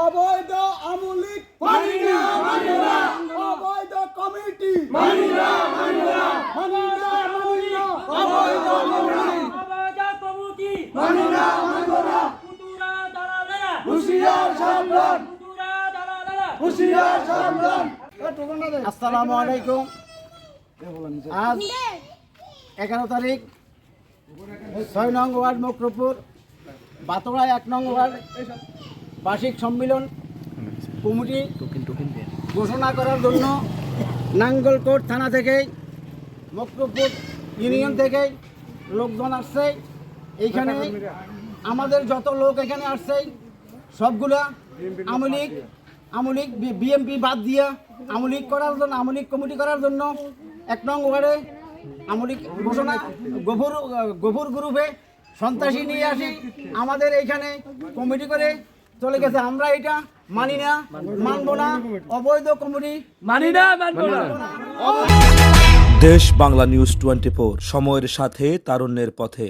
অবৈধ আমলিক মানি না মানি না। অবৈধ কমিটি মানি না মানি না। মানি না মানি না। অবৈধ কমিটি মানি না মানি না। হুশিয়ার সাবধান। হুশিয়ার সাবধান। আসসালামু আলাইকুম। আজ এগারো তারিখ ছয় নং ওয়ার্ড মকরপুর। বাতড়া এক নং ওয়ার্ড বার্ষিক সম্মেলন কমিটি ঘোষণা করার জন্য নাঙ্গলকোট থানা থেকে, মকরপুর ইউনিয়ন থেকে লোকজন আসছে। এইখানে আমাদের যত লোক এখানে আসছে, সবগুলা আমলিক আমলিক বিএমপি বাদ দিয়া আমলিক করার জন্য আমলিক কমিটি করার জন্য এক নং ওয়ার্ডে আমলিক ঘোষণা, গভুর গভুর গ্রুপে সন্ত্রাসী নিয়ে আসি আমাদের এইখানে কমিটি করে চলে গেছে। আমরা এটা মানি না মানবো না অবৈধ কমিটি মানি না মানবো না। দেশ বাংলা নিউজ টোয়েন্টি সময়ের সাথে তারুণ্যের পথে।